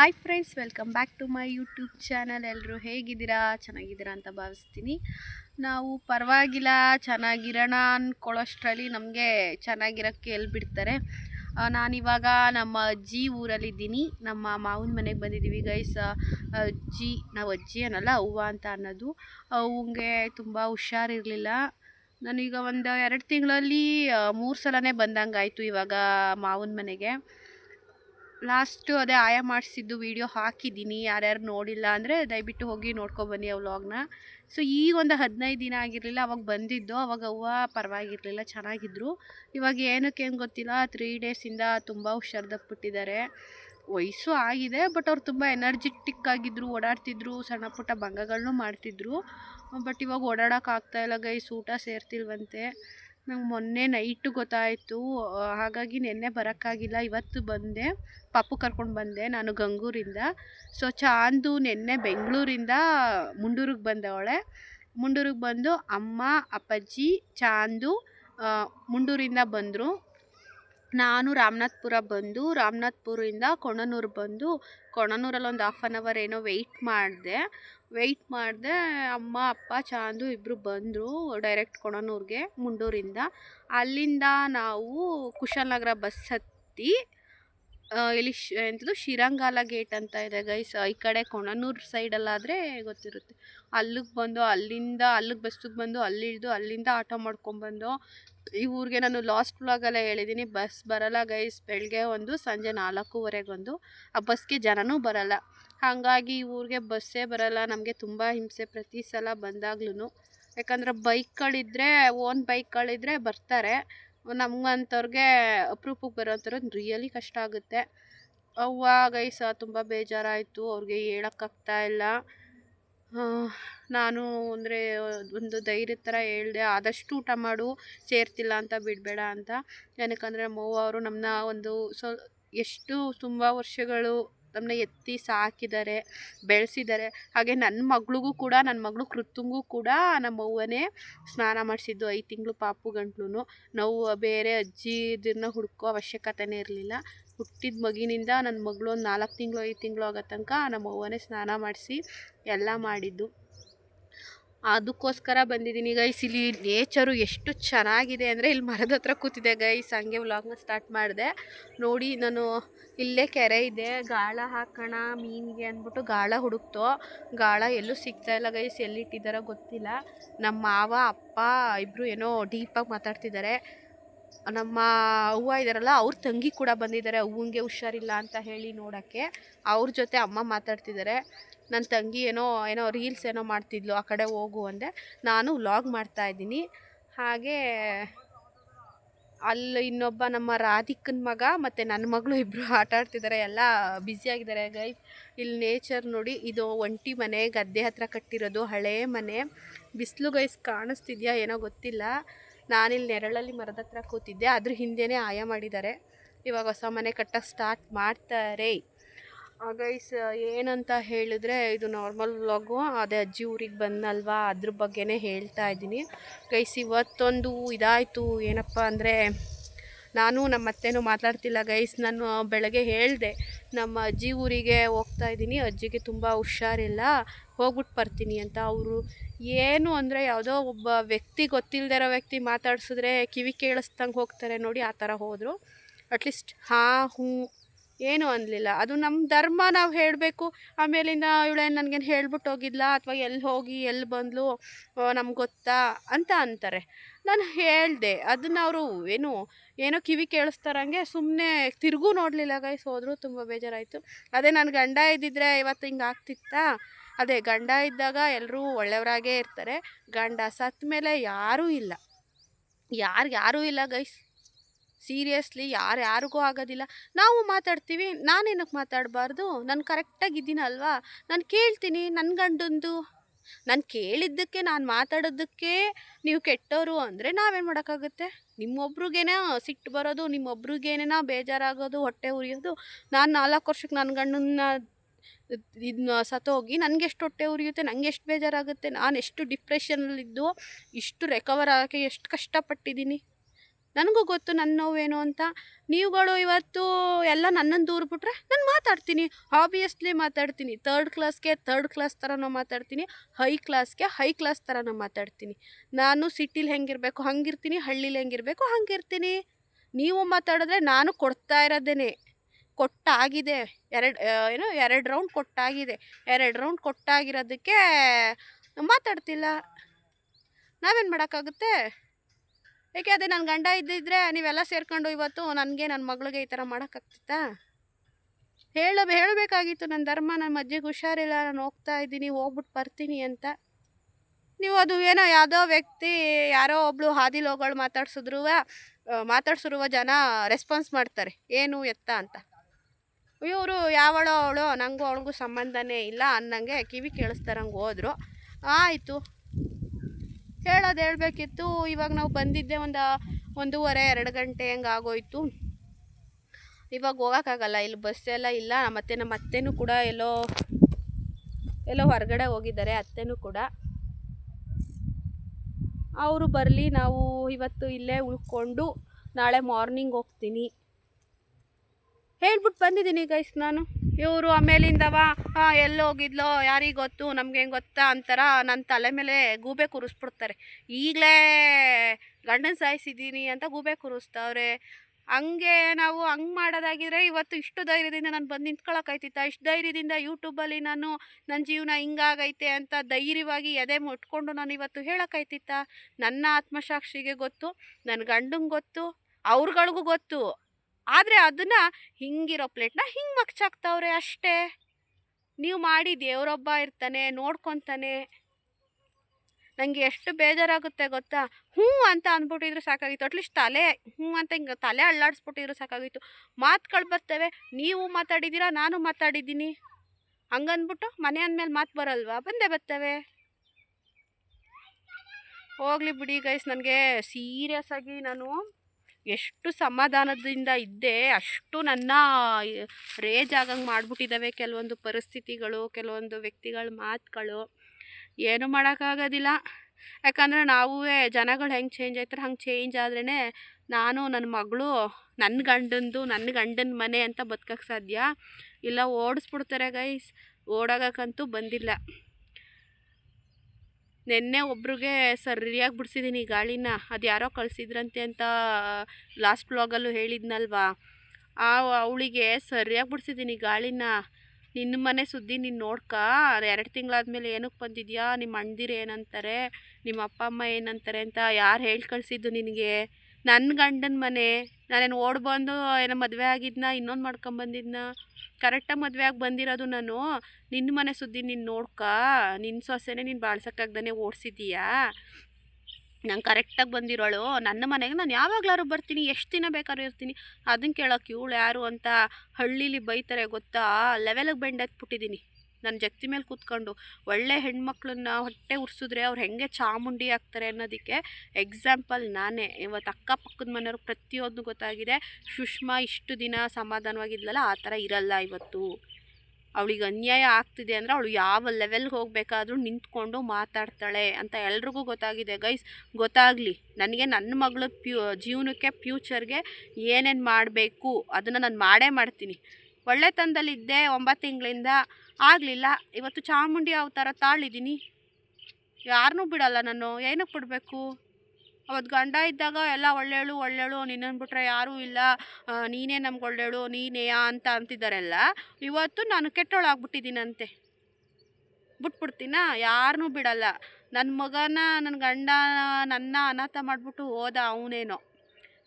Hi friends welcome back to my YouTube channel ಎಲ್ಲರೂ ಹೇಗಿದ್ದೀರಾ? ಚೆನ್ನಾಗಿದ್ದೀರಾ ಅಂತ ಭಾವಿಸ್ತೀನಿ. ನಾವು ಪರವಾಗಿಲ್ಲ, ಚೆನ್ನಾಗಿರೋಣ ಅಂದ್ಕೊಳ್ಳೋಷ್ಟರಲ್ಲಿ ನಮಗೆ ಚೆನ್ನಾಗಿರೋಕ್ಕೆ ಎಲ್ಲಿ ಬಿಡ್ತಾರೆ ನಾನಿವಾಗ ನಮ್ಮ ಅಜ್ಜಿ ಊರಲ್ಲಿದ್ದೀನಿ. ನಮ್ಮ ಮಾವನ ಮನೆಗೆ ಬಂದಿದ್ದೀವಿ ಗೈಸ್ ಅಜ್ಜಿ, ನಾವು ಅಜ್ಜಿ ಅನ್ನಲ್ಲ, ಅವ್ವ ಅಂತ ಅನ್ನೋದು. ಅವಂಗೆ ತುಂಬ ಹುಷಾರಿರಲಿಲ್ಲ. ನಾನೀಗ ಒಂದು ಎರಡು ತಿಂಗಳಲ್ಲಿ ಮೂರು ಸಲನೇ ಬಂದಂಗಾಯಿತು ಇವಾಗ ಮಾವನ ಮನೆಗೆ. ಲಾಸ್ಟು ಅದೇ ಆಯಾ ಮಾಡಿಸಿದ್ದು ವೀಡಿಯೋ ಹಾಕಿದ್ದೀನಿ, ಯಾರ್ಯಾರು ನೋಡಿಲ್ಲ ಅಂದರೆ ದಯವಿಟ್ಟು ಹೋಗಿ ನೋಡ್ಕೊಬನ್ನಿ ಆ ವ್ಲಾಗ್ನ. ಸೊ, ಈಗ ಒಂದು ಹದಿನೈದು ದಿನ ಆಗಿರಲಿಲ್ಲ, ಅವಾಗ ಬಂದಿದ್ದು, ಅವಾಗ ಅವ್ವ ಪರವಾಗಿರಲಿಲ್ಲ ಚೆನ್ನಾಗಿದ್ದರು ಇವಾಗ ಏನಕ್ಕೆ ಏನು ಗೊತ್ತಿಲ್ಲ ತ್ರೀ ಡೇಸಿಂದ ತುಂಬ ಹುಷಾರ್ದಪ್ಪಿಟ್ಟಿದ್ದಾರೆ ವಯಸ್ಸು ಆಗಿದೆ ಬಟ್ ಅವ್ರು ತುಂಬ ಎನರ್ಜೆಟಿಕ್ ಆಗಿದ್ದರು ಓಡಾಡ್ತಿದ್ರು, ಸಣ್ಣ ಪುಟ್ಟ ಭಂಗಗಳನ್ನೂ ಮಾಡ್ತಿದ್ರು. ಬಟ್ ಇವಾಗ ಓಡಾಡೋಕ್ಕಾಗ್ತಾಯಿಲ್ಲ ಗೈಸ್ ಊಟ ಸೇರ್ತಿಲ್ವಂತೆ. ನಂಗೆ ಮೊನ್ನೆ ನೈಟು ಗೊತ್ತಾಯಿತು. ಹಾಗಾಗಿ ನಿನ್ನೆ ಬರೋಕ್ಕಾಗಿಲ್ಲ. ಇವತ್ತು ಬಂದೆ. ಪಾಪು ಕರ್ಕೊಂಡು ಬಂದೆ ನಾನು ಗಂಗೂರಿಂದ. ಸೊ ಚಾಂದು ನಿನ್ನೆ ಬೆಂಗಳೂರಿಂದ ಮುಂಡೂರಿಗೆ ಬಂದವಳೆ. ಮುಂಡೂರಿಗೆ ಬಂದು ಅಮ್ಮ, ಅಪ್ಪಾಜಿ, ಚಾಂದು ಮುಂಡೂರಿಂದ ಬಂದರು. ನಾನು ರಾಮನಾಥ್ಪುರ ಬಂದು, ರಾಮನಾಥ್ಪುರಿಂದ ಕೊಣನೂರು ಬಂದು ಕೊಣನೂರಲ್ಲಿ ಒಂದು ಹಾಫ್ ಆನ್ ಅವರ್ ಏನೋ ವೆಯ್ಟ್ ಮಾಡಿದೆ. ವೆಯ್ಟ್ ಮಾಡಿದೆ ಅಮ್ಮ, ಅಪ್ಪ, ಚಾಂದು ಇಬ್ಬರು ಬಂದರು ಡೈರೆಕ್ಟ್ ಕೊಣನೂರಿಗೆ, ಮುಂಡೂರಿಂದ. ಅಲ್ಲಿಂದ ನಾವು ಕುಶಾಲನಗರ ಬಸ್ ಹತ್ತಿ ಇಲ್ಲಿ ಶ್ ಎಂಥದ್ದು ಶಿರಂಗಾಲ ಗೇಟ್ ಅಂತ ಇದೆ ಗೈಸ್ ಈ ಕಡೆ ಕೊಣನೂರು ಸೈಡಲ್ಲಾದರೆ ಗೊತ್ತಿರುತ್ತೆ. ಅಲ್ಲಿಗೆ ಬಂದು ಅಲ್ಲಿಂದ, ಅಲ್ಲಿಗೆ ಬಸ್ಸಿಗೆ ಬಂದು ಅಲ್ಲಿ ಇಳಿದು ಅಲ್ಲಿಂದ ಆಟೋ ಮಾಡ್ಕೊಂಬಂದು ಈ ಊರಿಗೆ ನಾನು ಲಾಸ್ಟ್ ವ್ಲಾಗಲ್ಲ ಹೇಳಿದ್ದೀನಿ ಬಸ್ ಬರಲ್ಲ ಗೈಸ್ ಬೆಳಗ್ಗೆ ಒಂದು, ಸಂಜೆ ನಾಲ್ಕೂವರೆಗೊಂದು. ಆ ಬಸ್ಗೆ ಜನನೂ ಬರಲ್ಲ. ಹಾಗಾಗಿ ಈ ಊರಿಗೆ ಬಸ್ಸೇ ಬರಲ್ಲ. ನಮಗೆ ತುಂಬ ಹಿಂಸೆ ಪ್ರತಿ ಸಲ ಬಂದಾಗ್ಲೂ ಯಾಕಂದರೆ ಬೈಕ್ಗಳಿದ್ರೆ ಓನ್ ಬೈಕ್ಗಳಿದ್ರೆ ಬರ್ತಾರೆ. ನಮ್ಗಂಥವ್ರಿಗೆ ಅಪ್ರೂಪಕ್ಕೆ ಬರೋಂಥವ್ರು ರಿಯಲಿ ಕಷ್ಟ ಆಗುತ್ತೆ. ಅವ್ವ ಗೈಸ ತುಂಬ ಬೇಜಾರಾಯಿತು. ಅವ್ರಿಗೆ ಹೇಳೋಕ್ಕಾಗ್ತಾ ಇಲ್ಲ. ನಾನು ಅಂದರೆ ಒಂದು ಧೈರ್ಯ ಥರ ಹೇಳಿದೆ, ಆದಷ್ಟು ಊಟ ಮಾಡು, ಸೇರ್ತಿಲ್ಲ ಅಂತ ಬಿಡಬೇಡ ಅಂತ. ಏನಕ್ಕಂದರೆ ನಮ್ಮವ್ವ ಅವರು ನಮ್ಮನ್ನ ಒಂದು ಸೊ, ಎಷ್ಟು ತುಂಬ ವರ್ಷಗಳು ನಮ್ಮನ್ನ ಎತ್ತಿ ಸಾಕಿದ್ದಾರೆ, ಬೆಳೆಸಿದ್ದಾರೆ. ಹಾಗೆ ನನ್ನ ಮಗಳಿಗೂ ಕೂಡ ನನ್ನ ಮಗಳು ಕೃತಂಗೂ ಕೂಡ ನಮ್ಮ ಅವ್ವನೇ ಸ್ನಾನ ಮಾಡಿಸಿದ್ದು ಐದು ತಿಂಗಳು ಪಾಪು ಗಂಟ್ಲು ನಾವು ಬೇರೆ ಅಜ್ಜಿ ಇದನ್ನ ಹುಡ್ಕೋ ಅವಶ್ಯಕತೆನೇ ಇರಲಿಲ್ಲ. ಹುಟ್ಟಿದ ಮಗಿನಿಂದ ನನ್ನ ಮಗಳು ಒಂದು ನಾಲ್ಕು ತಿಂಗಳು, ಐದು ತಿಂಗಳು ಆಗೋ ತನಕ ನಮ್ಮ ಅವ್ವನೇ ಸ್ನಾನ ಮಾಡಿಸಿ ಎಲ್ಲ ಮಾಡಿದ್ದು. ಅದಕ್ಕೋಸ್ಕರ ಬಂದಿದ್ದೀನಿ ಗೈಸ್ ಇಲ್ಲಿ ನೇಚರು ಎಷ್ಟು ಚೆನ್ನಾಗಿದೆ ಅಂದರೆ ಇಲ್ಲಿ ಮರದ ಹತ್ರ ಕೂತಿದೆ ಗೈಸ್ ಹಂಗೆ ವ್ಲಾಗ್ನ ಸ್ಟಾರ್ಟ್ ಮಾಡಿದೆ. ನೋಡಿ ನಾನು ಇಲ್ಲೇ ಕೆರೆ ಇದೆ. ಗಾಳ ಹಾಕೋಣ, ಮೀನಿಗೆ ಅಂದ್ಬಿಟ್ಟು ಗಾಳ ಹುಡುಕ್ತೋ. ಗಾಳ ಎಲ್ಲೂ ಸಿಗ್ತಾ ಇಲ್ಲ ಗೈಸ್ ಎಲ್ಲಿಟ್ಟಿದ್ದಾರೋ ಗೊತ್ತಿಲ್ಲ. ನಮ್ಮ ಮಾವ, ಅಪ್ಪ ಇಬ್ಬರು ಏನೋ ಡೀಪಾಗಿ ಮಾತಾಡ್ತಿದ್ದಾರೆ. ನಮ್ಮ ಅವ್ವ ಇದ್ದಾರಲ್ಲ ಅವ್ರ ತಂಗಿ ಕೂಡ ಬಂದಿದ್ದಾರೆ ಅವ್ವಂಗೆ ಹುಷಾರಿಲ್ಲ ಅಂತ ಹೇಳಿ ನೋಡೋಕ್ಕೆ. ಅವ್ರ ಜೊತೆ ಅಮ್ಮ ಮಾತಾಡ್ತಿದ್ದಾರೆ ನನ್ನ ತಂಗಿ ಏನೋ ಏನೋ ರೀಲ್ಸ್ ಏನೋ ಮಾಡ್ತಿದ್ಲು, ಆ ಕಡೆ ಹೋಗು ಅಂದೆ. ನಾನು ವ್ಲಾಗ್ ಮಾಡ್ತಾ ಇದ್ದೀನಿ. ಹಾಗೆ ಅಲ್ಲಿ ಇನ್ನೊಬ್ಬ ನಮ್ಮ ರಾಧಿಕನ ಮಗ ಮತ್ತು ನನ್ನ ಮಗಳು ಇಬ್ಬರು ಆಟ ಆಡ್ತಿದ್ದಾರೆ ಎಲ್ಲ ಬ್ಯುಸಿಯಾಗಿದ್ದಾರೆ ಗೈ ಇಲ್ಲಿ ನೇಚರ್ ನೋಡಿ, ಇದು ಒಂಟಿ ಮನೆ, ಗದ್ದೆ ಹತ್ರ ಕಟ್ಟಿರೋದು, ಹಳೇ ಮನೆ. ಬಿಸಿಲು ಗೈಸ್ ಕಾಣಿಸ್ತಿದ್ಯಾ ಏನೋ ಗೊತ್ತಿಲ್ಲ. ನಾನಿಲ್ಲಿ ನೆರಳಲ್ಲಿ ಮರದ ಹತ್ರ ಕೂತಿದ್ದೆ, ಅದ್ರ ಹಿಂದೆನೇ ಆಯ ಮಾಡಿದ್ದಾರೆ. ಇವಾಗ ಹೊಸ ಮನೆ ಕಟ್ಟಕ್ಕೆ ಸ್ಟಾರ್ಟ್ ಮಾಡ್ತಾರೆ. ಗೈಸ್ ಏನಂತ ಹೇಳಿದ್ರೆ, ಇದು ನಾರ್ಮಲ್ ವ್ಲಾಗು ಅದೇ ಅಜ್ಜಿ ಊರಿಗೆ ಬಂದಲ್ವಾ? ಅದ್ರ ಬಗ್ಗೆನೇ ಹೇಳ್ತಾ ಇದ್ದೀನಿ. ಗೈಸ್ ಇವತ್ತೊಂದು ಇದಾಯಿತು. ಏನಪ್ಪ ಅಂದರೆ, ನಾನು ನಮ್ಮ ಅತ್ತೆನೂ ಮಾತಾಡ್ತಿಲ್ಲ. ಗೈಸ್ ನಾನು ಬೆಳಗ್ಗೆ ಹೇಳಿದೆ ನಮ್ಮ ಅಜ್ಜಿ ಊರಿಗೆ ಹೋಗ್ತಾ ಇದ್ದೀನಿ. ಅಜ್ಜಿಗೆ ತುಂಬ ಹುಷಾರಿಲ್ಲ. ಹೋಗ್ಬಿಟ್ಟು ಬರ್ತೀನಿ ಅಂತ ಅವರು ಏನು ಅಂದರೆ ಯಾವುದೋ ಒಬ್ಬ ವ್ಯಕ್ತಿ ಗೊತ್ತಿಲ್ಲದೆ ಇರೋ ವ್ಯಕ್ತಿ ಮಾತಾಡಿಸಿದ್ರೆ ಕಿವಿ ಕೇಳಿಸ್ದಂಗೆ ಹೋಗ್ತಾರೆ ನೋಡಿ ಆ ಥರ ಹೋದರು. ಅಟ್ಲೀಸ್ಟ್ ಹಾಂ, ಹ್ಞೂ ಏನು ಅನ್ನಲಿಲ್ಲ ಅದು ನಮ್ಮ ಧರ್ಮ ನಾವು ಹೇಳಬೇಕು. ಆಮೇಲಿಂದ ಇವಳೇನು ನನಗೇನು ಹೇಳ್ಬಿಟ್ಟು ಹೋಗಿದ್ಲಾ? ಅಥವಾ ಎಲ್ಲಿ ಹೋಗಿ ಎಲ್ಲಿ ಬಂದ್ಲು? ನಮ್ಗೆ ಗೊತ್ತಾ? ಅಂತ ಅಂತಾರೆ. ನಾನು ಹೇಳಿದೆ. ಅದನ್ನ ಅವರು ಏನು, ಏನೋ ಕಿವಿ ಕೇಳಿಸ್ತಾರಂಗೆ ಸುಮ್ಮನೆ ತಿರುಗೂ ನೋಡಲಿಲ್ಲ ಗೈಸ್ ಹೋದರೂ ತುಂಬ ಬೇಜಾರಾಯಿತು. ಅದೇ ನನ್ನ ಗಂಡ ಇದ್ದಿದ್ರೆ ಇವತ್ತು ಹಿಂಗೆ ಆಗ್ತಿತ್ತಾ? ಅದೇ ಗಂಡ ಇದ್ದಾಗ ಎಲ್ಲರೂ ಒಳ್ಳೆಯವರಾಗೇ ಇರ್ತಾರೆ. ಗಂಡ ಸತ್ತ ಮೇಲೆ ಯಾರೂ ಇಲ್ಲ. ಯಾರು ಯಾರೂ ಇಲ್ಲ ಗೈಸ್ ಸೀರಿಯಸ್ಲಿ ಯಾರು ಯಾರಿಗೂ ಆಗೋದಿಲ್ಲ. ನಾವು ಮಾತಾಡ್ತೀವಿ ನಾನೇನಕ್ಕೆ ಮಾತಾಡಬಾರ್ದು? ನಾನು ಕರೆಕ್ಟಾಗಿದ್ದೀನಲ್ವಾ ನಾನು ಕೇಳ್ತೀನಿ ನನ್ನ ಗಂಡಂದು. ನಾನು ಕೇಳಿದ್ದಕ್ಕೆ, ನಾನು ಮಾತಾಡೋದಕ್ಕೆ ನೀವು ಕೆಟ್ಟವರು ಅಂದರೆ ನಾವೇನು ಮಾಡೋಕ್ಕಾಗುತ್ತೆ? ನಿಮ್ಮೊಬ್ರಿಗೇನೆ ಸಿಟ್ಟು ಬರೋದು, ನಿಮ್ಮೊಬ್ರಿಗೇನೇನ ಬೇಜಾರಾಗೋದು, ಹೊಟ್ಟೆ ಉರಿಯೋದು, ನಾನು ನಾಲ್ಕು ವರ್ಷಕ್ಕೆ ನನ್ನ ಗಂಡನ್ನ ಇದನ್ನ ನನಗೆ ಎಷ್ಟು ಹೊಟ್ಟೆ ಉರಿಯುತ್ತೆ ನನಗೆ ಎಷ್ಟು ಬೇಜಾರಾಗುತ್ತೆ? ನಾನು ಎಷ್ಟು ಡಿಪ್ರೆಷನಲ್ಲಿದ್ದು, ಇಷ್ಟು ರೆಕವರ್ ಆಗೋಕ್ಕೆ ಎಷ್ಟು ಕಷ್ಟಪಟ್ಟಿದ್ದೀನಿ. ನನಗೂ ಗೊತ್ತು ನನ್ನ ನೋವೇನು ಅಂತ. ನೀವುಗಳು ಇವತ್ತು ಎಲ್ಲ ನನ್ನನ್ನು ದೂರ ಬಿಟ್ರೆ ನಾನು ಮಾತಾಡ್ತೀನಿ. ಆಬ್ವಿಯಸ್ಲಿ ಮಾತಾಡ್ತೀನಿ. ತರ್ಡ್ ಕ್ಲಾಸ್ಗೆ ತರ್ಡ್ ಕ್ಲಾಸ್ ಥರನೂ ಮಾತಾಡ್ತೀನಿ. ಹೈ ಕ್ಲಾಸ್ಗೆ ಹೈ ಕ್ಲಾಸ್ ಥರನೂ ಮಾತಾಡ್ತೀನಿ. ನಾನು ಸಿಟಿಲಿ ಹೆಂಗಿರಬೇಕು ಹಂಗಿರ್ತೀನಿ, ಹಳ್ಳೀಲಿ ಹೆಂಗಿರಬೇಕು ಹಂಗಿರ್ತೀನಿ. ನೀವು ಮಾತಾಡಿದ್ರೆ ನಾನು ಕೊಡ್ತಾ ಇರೋದೇನೆ. ಕೊಟ್ಟಾಗಿದೆ. ಎರಡು ಏನು, ಎರಡು ರೌಂಡ್ ಕೊಟ್ಟಾಗಿದೆ. ಎರಡು ರೌಂಡ್ ಕೊಟ್ಟಾಗಿರೋದಕ್ಕೆ ಮಾತಾಡ್ತಿಲ್ಲ. ನಾವೇನು ಮಾಡೋಕ್ಕಾಗುತ್ತೆ? ಏಕೆ ಅದೇ ನನ್ನ ಗಂಡ ಇದ್ದಿದ್ರೆ ನೀವೆಲ್ಲ ಸೇರ್ಕೊಂಡು ಇವತ್ತು ನನಗೆ ನನ್ನ ಮಗಳಿಗೆ ಈ ಥರ ಮಾಡೋಕ್ಕಾಗ್ತಿತ್ತಾ? ಹೇಳ, ಹೇಳಬೇಕಾಗಿತ್ತು. ನನ್ನ ಧರ್ಮ ನನ್ನ ಅಜ್ಜಿಗೆ ಹುಷಾರಿಲ್ಲ, ನಾನು ಹೋಗ್ತಾ ಇದ್ದೀನಿ ಹೋಗ್ಬಿಟ್ಟು ಬರ್ತೀನಿ ಅಂತ. ನೀವು ಅದು ಏನೋ ಯಾವುದೋ ವ್ಯಕ್ತಿ, ಯಾರೋ ಒಬ್ಳು ಹಾದಿಲಿ ಹೋಗೋಳು ಮಾತಾಡ್ಸಿದ್ರು ಮಾತಾಡ್ಸಿರುವ ಜನ ರೆಸ್ಪಾನ್ಸ್ ಮಾಡ್ತಾರೆ. ಏನು ಎತ್ತ ಅಂತ. ಇವರು ಯಾವಳೋ ಅವಳು ನನಗೂ ಅವಳಿಗೂ ಸಂಬಂಧನೇ ಇಲ್ಲ ಅನ್ನಂಗೆ ಕಿವಿ ಕೇಳಿಸ್ತಾರಂಗೆ ಹೋದರು. ಆಯಿತು. ಹೇಳೋದು ಹೇಳಬೇಕಿತ್ತು. ಇವಾಗ ನಾವು ಬಂದಿದ್ದೆ ಒಂದು ಒಂದೂವರೆ, ಎರಡು ಗಂಟೆ ಹಂಗೆ ಆಗೋಯ್ತು. ಇವಾಗ ಹೋಗೋಕ್ಕಾಗಲ್ಲ. ಇಲ್ಲಿ ಬಸ್ ಎಲ್ಲ ಇಲ್ಲ. ಮತ್ತು ನಮ್ಮ ಅತ್ತೆನೂ ಕೂಡ ಎಲ್ಲೋ ಎಲ್ಲೋ ಹೊರಗಡೆ ಹೋಗಿದ್ದಾರೆ, ಅತ್ತೆನೂ ಕೂಡ. ಅವರು ಬರಲಿ, ನಾವು ಇವತ್ತು ಇಲ್ಲೇ ಉಳ್ಕೊಂಡು ನಾಳೆ ಮಾರ್ನಿಂಗ್ ಹೋಗ್ತೀನಿ. ಹೇಳ್ಬಿಟ್ಟು ಬಂದಿದ್ದೀನಿ ಗೈಸ್ ನಾನು. ಇವರು ಆಮೇಲಿಂದವ ಹಾಂ ಎಲ್ಲಿ ಹೋಗಿದ್ಲೋ ಯಾರಿಗೆ ಗೊತ್ತು, ನಮ್ಗೆ ಹೆಂಗೆ ಗೊತ್ತಾ? ಅಂತಾರ. ನನ್ನ ತಲೆ ಮೇಲೆ ಗೂಬೆ ಕೂರಿಸ್ಬಿಡ್ತಾರೆ. ಈಗಲೇ ಗಂಡನ ಸಾಯಿಸಿದ್ದೀನಿ ಅಂತ ಗೂಬೆ ಕೂರಿಸ್ತವ್ರೆ. ಹಂಗೆ ನಾವು ಹಂಗೆ ಮಾಡೋದಾಗಿದ್ರೆ ಇವತ್ತು ಇಷ್ಟು ಧೈರ್ಯದಿಂದ ನಾನು ಬಂದು ನಿಂತ್ಕೊಳಕ್ಕಾಯ್ತಿತ್ತ ಇಷ್ಟು ಧೈರ್ಯದಿಂದ ಯೂಟ್ಯೂಬಲ್ಲಿ ನಾನು ನನ್ನ ಜೀವನ ಹಿಂಗಾಗೈತೆ ಅಂತ ಧೈರ್ಯವಾಗಿ ಎದೆ ಮುಟ್ಕೊಂಡು ನಾನು ಇವತ್ತು ಹೇಳೋಕ್ಕಾಯ್ತಿತ್ತ ನನ್ನ ಆತ್ಮಸಾಕ್ಷಿಗೆ ಗೊತ್ತು ನನ್ನ ಗಂಡಂಗೆ ಗೊತ್ತು, ಅವ್ರುಗಳಿಗೂ ಗೊತ್ತು. ಆದರೆ ಅದನ್ನು ಹಿಂಗಿರೋ ಪ್ಲೇಟ್ನ ಹಿಂಗೆ ಮಗ್ಚಾಕ್ತವ್ರೆ ಅಷ್ಟೇ. ನೀವು ಮಾಡಿ ದೇವರೊಬ್ಬ ಇರ್ತಾನೆ, ನೋಡ್ಕೊತಾನೆ. ನನಗೆ ಎಷ್ಟು ಬೇಜಾರಾಗುತ್ತೆ ಗೊತ್ತಾ? ಹ್ಞೂ ಅಂತ ಅಂದ್ಬಿಟ್ಟಿದ್ರು ಸಾಕಾಗಿತ್ತು. ಅಟ್ಲೀಸ್ಟ್ ತಲೆ, ಹ್ಞೂ ಅಂತ ಹಿಂಗೆ ತಲೆ ಅಳ್ಳಾಡಿಸ್ಬಿಟ್ಟಿದ್ರು ಸಾಕಾಗಿತ್ತು. ಮಾತುಗಳು ಬರ್ತವೆ, ನೀವು ಮಾತಾಡಿದ್ದೀರಾ ನಾನು ಮಾತಾಡಿದ್ದೀನಿ. ಹಂಗಂದ್ಬಿಟ್ಟು ಮನೆ ಅಂದಮೇಲೆ ಮಾತು ಬರಲ್ವಾ? ಬಂದೇ ಬರ್ತವೆ. ಹೋಗ್ಲಿ ಬಿಡಿ ಗೈಸ್, ನನಗೆ ಸೀರಿಯಸ್ ಆಗಿ ನಾನು ಎಷ್ಟು ಸಮಾಧಾನದಿಂದ ಇದ್ದೆ, ಅಷ್ಟು ನನ್ನ ರೇಜ್ ಆಗಂಗೆ ಮಾಡಿಬಿಟ್ಟಿದ್ದಾವೆ ಕೆಲವೊಂದು ಪರಿಸ್ಥಿತಿಗಳು, ಕೆಲವೊಂದು ವ್ಯಕ್ತಿಗಳ ಮಾತುಗಳು. ಏನು ಮಾಡೋಕ್ಕಾಗೋದಿಲ್ಲ. ಯಾಕಂದರೆ ನಾವು ಜನಗಳು ಹೆಂಗೆ ಚೇಂಜ್ ಆಯ್ತಾರೆ ಹಂಗೆ ಚೇಂಜ್ ಆದ್ರೇ ನಾನು ನನ್ನ ಮಗಳು ನನ್ನ ಗಂಡಂದು ನನ್ನ ಗಂಡನ ಮನೆ ಅಂತ ಬದುಕೋಕ್ಕೆ ಸಾಧ್ಯ. ಇಲ್ಲ, ಓಡಿಸ್ಬಿಡ್ತಾರೆ ಗೈಸ್ ಓಡಾಗಕ್ಕಂತೂ ಬಂದಿಲ್ಲ. ನಿನ್ನೆ ಒಬ್ರಿಗೆ ಸರಿಯಾಗಿ ಬಿಡಿಸಿದ್ದೀನಿ ಗಾಳಿನ, ಅದು ಯಾರೋ ಕಳಿಸಿದ್ರಂತೆ ಅಂತ ಲಾಸ್ಟ್ ಬ್ಲಾಗಲ್ಲೂ ಹೇಳಿದ್ನಲ್ವಾ? ಆ ಅವಳಿಗೆ ಸರಿಯಾಗಿ ಬಿಡಿಸಿದ್ದೀನಿ ಗಾಳಿನ. ನಿನ್ನ ಮನೆ ಸುದ್ದಿ ನೀನು ನೋಡ್ಕ ಎರಡು ತಿಂಗಳಾದ್ಮೇಲೆ ಏನಕ್ಕೆ ಬಂದಿದ್ಯಾ? ನಿಮ್ಮ ಅಣ್ದಿರು ಏನಂತಾರೆ? ನಿಮ್ಮ ಅಪ್ಪ ಅಮ್ಮ ಏನಂತಾರೆ ಅಂತ ಯಾರು ಹೇಳಿ ಕಳಿಸಿದ್ದು ನಿನಗೆ? ನನ್ನ ಗಂಡನ ಮನೆ, ನಾನೇನು ಓಡಿ ಬಂದು ಏನೋ ಮದುವೆ ಆಗಿದ್ನ, ಇನ್ನೊಂದು ಮಾಡ್ಕೊಂಬಂದಿದ್ನ ಕರೆಕ್ಟಾಗಿ ಮದುವೆ ಆಗಿ ಬಂದಿರೋದು ನಾನು ನಿನ್ನ ಮನೆ ಸುದ್ದಿ ನೀನು ನೋಡ್ಕ ನಿನ್ನ ಸೊಸೆನೇ ನೀನು ಬಾಳ್ಸೋಕ್ಕಾಗ್ದೇ ಓಡಿಸಿದ್ದೀಯಾ ನಾನು ಕರೆಕ್ಟಾಗಿ ಬಂದಿರೋಳು, ನನ್ನ ಮನೆಗೆ ನಾನು ಯಾವಾಗಲಾರು ಬರ್ತೀನಿ, ಎಷ್ಟು ದಿನ ಬೇಕಾದ್ರೂ ಇರ್ತೀನಿ ಅದನ್ನು ಕೇಳೋಕೆ ಇವಳು ಯಾರು ಅಂತ ಹಳ್ಳೀಲಿ ಬೈತಾರೆ ಗೊತ್ತಾ? ಲೆವೆಲಿಗೆ ಬೆಂಡ್ ನನ್ನ ಜಗ್ತಿ ಮೇಲೆ ಕೂತ್ಕೊಂಡು ಒಳ್ಳೆ ಹೆಣ್ಮಕ್ಳನ್ನ ಹೊಟ್ಟೆ ಉರ್ಸಿದ್ರೆ ಅವ್ರು ಹೆಂಗೆ ಚಾಮುಂಡಿ ಆಗ್ತಾರೆ ಅನ್ನೋದಕ್ಕೆ ಎಕ್ಸಾಂಪಲ್ ನಾನೇ. ಇವತ್ತು ಅಕ್ಕಪಕ್ಕದ ಮನೆಯವ್ರು ಪ್ರತಿಯೊಂದು ಗೊತ್ತಾಗಿದೆ. ಸುಷ್ಮಾ ಇಷ್ಟು ದಿನ ಸಮಾಧಾನವಾಗಿದ್ಲಲ್ಲ, ಆ ಥರ ಇರಲ್ಲ ಇವತ್ತು. ಅವಳಿಗೆ ಅನ್ಯಾಯ ಆಗ್ತಿದೆ ಅಂದರೆ ಅವಳು ಯಾವ ಲೆವೆಲ್ಗೆ ಹೋಗಬೇಕಾದ್ರೂ ನಿಂತ್ಕೊಂಡು ಮಾತಾಡ್ತಾಳೆ ಅಂತ ಎಲ್ರಿಗೂ ಗೊತ್ತಾಗಿದೆ. ಗೈಸ್ ಗೊತ್ತಾಗಲಿ. ನನಗೆ ನನ್ನ ಮಗಳ ಪ್ಯೂ ಜೀವನಕ್ಕೆ ಫ್ಯೂಚರ್ಗೆ ಏನೇನು ಮಾಡಬೇಕು, ಅದನ್ನು ನಾನು ಮಾಡೇ ಮಾಡ್ತೀನಿ. ಒಳ್ಳೆತನದಲ್ಲಿದ್ದೆ ಒಂಬತ್ತು ತಿಂಗಳಿಂದ ಆಗಲಿಲ್ಲ. ಇವತ್ತು ಚಾಮುಂಡಿ ಅವತಾರ ತಾಳಿದ್ದೀನಿ ಯಾರನ್ನೂ ಬಿಡಲ್ಲ ನಾನು ಏನಕ್ಕೆ ಬಿಡಬೇಕು? ಅವತ್ತು ಗಂಡ ಇದ್ದಾಗ ಎಲ್ಲ ಒಳ್ಳೆಯಳು ಒಳ್ಳೆಯಳು ನಿನ್ನನ್ನು ಬಿಟ್ರೆ ಯಾರೂ ಇಲ್ಲ. ನೀನೇ ನಮ್ಗೆ ಒಳ್ಳೆಯಳು ನೀನೇ ಅಂತ ಅಂತಿದ್ದಾರೆಲ್ಲ. ಇವತ್ತು ನಾನು ಕೆಟ್ಟೋಳಾಗ್ಬಿಟ್ಟಿದ್ದೀನಂತೆ. ಬಿಟ್ಬಿಡ್ತೀನಾ? ಯಾರನ್ನೂ ಬಿಡಲ್ಲ. ನನ್ನ ಮಗನ ನನ್ನ ಗಂಡ ನನ್ನ ಅನಾಥ ಮಾಡಿಬಿಟ್ಟು ಹೋದ ಅವನೇನೋ.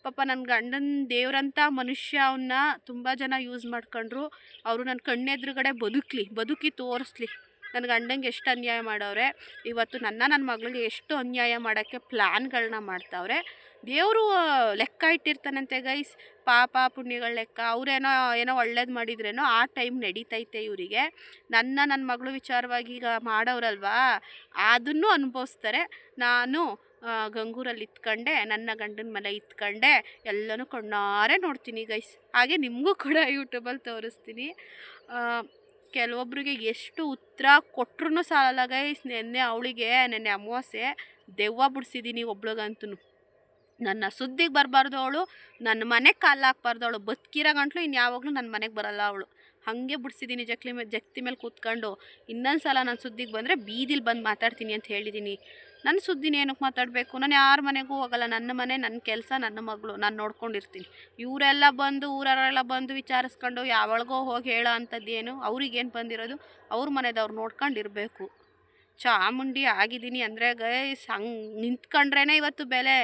ಪಾಪ ನನ್ನ ಗಂಡನ ದೇವ್ರಂಥ ಮನುಷ್ಯ ಅವನ್ನ ತುಂಬ ಜನ ಯೂಸ್ ಮಾಡ್ಕೊಂಡ್ರು. ಅವರು ನನ್ನ ಕಣ್ಣೆದುರುಗಡೆ ಬದುಕಲಿ, ಬದುಕಿ ತೋರಿಸ್ಲಿ. ನನ್ನ ಗಂಡಂಗೆ ಎಷ್ಟು ಅನ್ಯಾಯ ಮಾಡವ್ರೆ? ಇವತ್ತು ನನ್ನ ನನ್ನ ಮಗಳಿಗೆ ಎಷ್ಟು ಅನ್ಯಾಯ ಮಾಡೋಕ್ಕೆ ಪ್ಲ್ಯಾನ್ಗಳನ್ನ ಮಾಡ್ತಾವ್ರೆ? ದೇವರು ಲೆಕ್ಕ ಇಟ್ಟಿರ್ತಾನಂತೆ ಗೈಸ್. ಪಾಪ ಪುಣ್ಯಗಳ ಲೆಕ್ಕ. ಅವರೇನೋ, ಏನೋ ಒಳ್ಳೇದು ಮಾಡಿದ್ರೇನೋ ಆ ಟೈಮ್ ನಡೀತೈತೆ ಇವರಿಗೆ. ನನ್ನ ನನ್ನ ಮಗಳು ವಿಚಾರವಾಗಿ ಈಗ ಮಾಡೋರಲ್ವಾ ಅದನ್ನು ಅನುಭವಿಸ್ತಾರೆ. ನಾನು ಗಂಗೂರಲ್ಲಿ ಇತ್ಕೊಂಡೆ ನನ್ನ ಗಂಡನ ಮನೆ ಇತ್ಕೊಂಡೆ ಎಲ್ಲನೂ ಕಣ್ಣಾರೆ ನೋಡ್ತೀನಿ ಗೈಸ್ ಹಾಗೆ ನಿಮಗೂ ಕೂಡ ಯೂಟ್ಯೂಬಲ್ಲಿ ತೋರಿಸ್ತೀನಿ. ಆ, ಕೆಲವೊಬ್ರಿಗೆ ಎಷ್ಟು ಉತ್ತರ ಕೊಟ್ರೂ ಸಾಲಲ್ಲ ಗೈಸ್ ನೆನ್ನೆ ಅವಳಿಗೆ ನೆನ್ನೆ ಅಮಾವಾಸ್ಯೆ ದೆವ್ವ ಬಿಡಿಸಿದ್ದೀನಿ ಒಬ್ಳಿಗಂತೂ ನನ್ನ ಸುದ್ದಿಗೆ ಬರಬಾರ್ದು ಅವಳು ನನ್ನ ಮನೆಗೆ ಕಾಲು ಹಾಕ್ಬಾರ್ದು ಅವಳು. ಬದುಕಿರೋ ಗಂಟ್ಲು ಇನ್ನು ಯಾವಾಗಲೂ ನನ್ನ ಮನೆಗೆ ಬರಲ್ಲ ಅವಳು. ಹಾಗೆ ಬಿಡಿಸಿದ್ದೀನಿ ಜಕ್ಲಿ ಮೇಲೆ ಜಕ್ತಿ ಮೇಲೆ ಕೂತ್ಕೊಂಡು. ಇನ್ನೊಂದು ಸಲ ನನ್ನ ಸುದ್ದಿಗೆ ಬಂದರೆ ಬೀದಿಲಿ ಬಂದು ಮಾತಾಡ್ತೀನಿ ಅಂತ ಹೇಳಿದ್ದೀನಿ ನನ್ನ ಸುದ್ದಿನ ಏನಕ್ಕೆ ಮಾತಾಡಬೇಕು? ನಾನು ಯಾರ ಮನೆಗೂ ಹೋಗಲ್ಲ. ನನ್ನ ಮನೆ, ನನ್ನ ಕೆಲಸ, ನನ್ನ ಮಗಳು. ನಾನು ನೋಡ್ಕೊಂಡಿರ್ತೀನಿ. ಇವರೆಲ್ಲ ಬಂದು, ಊರವರೆಲ್ಲ ಬಂದು ವಿಚಾರಿಸ್ಕೊಂಡು, ಯಾವಳಗೋ ಹೋಗಿ ಹೇಳೋ ಅಂಥದ್ದೇನು ಅವ್ರಿಗೇನು ಬಂದಿರೋದು? ಅವ್ರ ಮನೆದವ್ರು ನೋಡ್ಕೊಂಡಿರಬೇಕು. ಚಾಮುಂಡಿ ಆಗಿದ್ದೀನಿ ಅಂದರೆ ಗೈಸ್ ಹಂಗೆ ನಿಂತ್ಕೊಂಡ್ರೇ ಇವತ್ತು ಬೆಲೆ.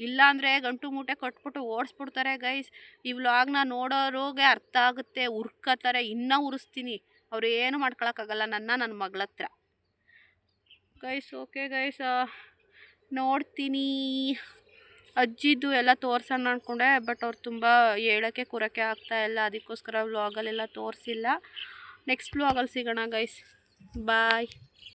ಇಲ್ಲಾಂದರೆ ಗಂಟು ಮೂಟೆ ಕೊಟ್ಬಿಟ್ಟು ಓಡಿಸ್ಬಿಡ್ತಾರೆ ಗೈಸ್. ಈ ವ್ಲಾಗ್ನ ನೋಡೋರಿಗೆ ಅರ್ಥ ಆಗುತ್ತೆ. ಉರ್ಕೋತಾರೆ ಇನ್ನೂ ಉರಿಸ್ತೀನಿ ಅವ್ರು ಏನು ಮಾಡ್ಕೊಳಕ್ಕಾಗಲ್ಲ. ನನ್ನ ನನ್ನ ಮಗಳ ಹತ್ರ ಗೈಸ್ ಓಕೆ ಗೈಸ್ ನೋಡ್ತೀನಿ. ಅಜ್ಜಿದು ಎಲ್ಲ ತೋರ್ಸೋಣ ಅಂದ್ಕೊಂಡೆ ಬಟ್ ಅವ್ರು ತುಂಬ ಹೇಳೋಕ್ಕೆ ಕೂರೋಕ್ಕೆ ಆಗ್ತಾ ಇಲ್ಲ, ಅದಕ್ಕೋಸ್ಕರ ವ್ಲಾಗಲ್ಲೆಲ್ಲ ತೋರಿಸಿಲ್ಲ. ನೆಕ್ಸ್ಟ್ ವ್ಲಾಗಲ್ಲಿ ಸಿಗೋಣ ಗೈಸ್ ಬಾಯ್